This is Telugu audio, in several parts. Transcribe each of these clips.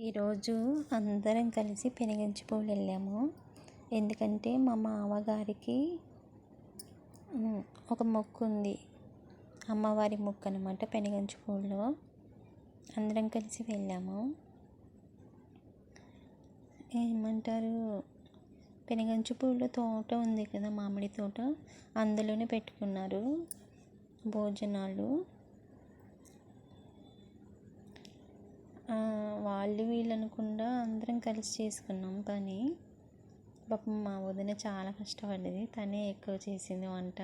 ఈరోజు అందరం కలిసి పెనుగంచిపూలు వెళ్ళాము ఎందుకంటే మా మామగారికి ఒక మొక్కు ఉంది. అమ్మవారి మొక్కు అనమాట పెనుగంచిపూల్లో అందరం కలిసి వెళ్ళాము. ఏమంటారు? పెనుగంచిపూల తోట ఉంది కదా మామిడి తోట. అందులోనే పెట్టుకున్నారు భోజనాలు. వాళ్ళు వీళ్ళు అనకుండా అందరం కలిసి చేసుకున్నాం. పని పాపం మా వదిన చాలా కష్టపడ్డది. తనే ఎక్కువ చేసింది వంట.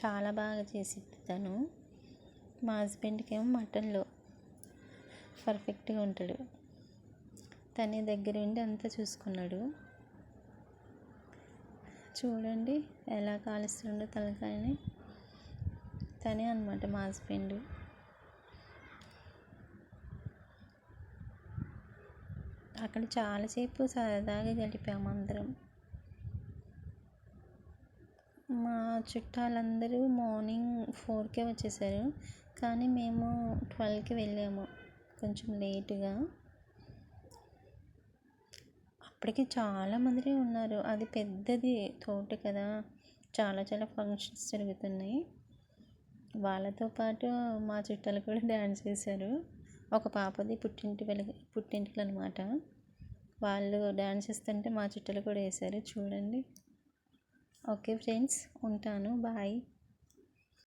చాలా బాగా చేసింది తను. మా హస్బెండ్కి ఏమో మటన్లో పర్ఫెక్ట్గా ఉంటాడు. తనే దగ్గర ఉండి అంతా చూసుకున్నాడు. చూడండి ఎలా కాలుస్తుండో తలకాయని. తనే అనమాట మా హస్బెండ్. అక్కడ చాలాసేపు సరదాగా గడిపాము అందరం. మా చుట్టాలందరూ మార్నింగ్ ఫోర్కే వచ్చేసారు. కానీ మేము ట్వెల్వ్కి వెళ్ళాము కొంచెం లేటుగా. అప్పటికి చాలా మంది ఉన్నారు. అది పెద్దది తోట కదా. చాలా చాలా ఫంక్షన్స్ జరుగుతున్నాయి. వాళ్ళతో పాటు మా చుట్టాలు కూడా డ్యాన్స్ చేశారు. ఒక పాపది పుట్టింటి వెలుగు పుట్టింటికి అనమాట వాళ్ళు డ్యాన్స్ చేస్తుంటే మా చుట్టాలు కూడా వేశారు. చూడండి. ఓకే ఫ్రెండ్స్ ఉంటాను. బాయ్.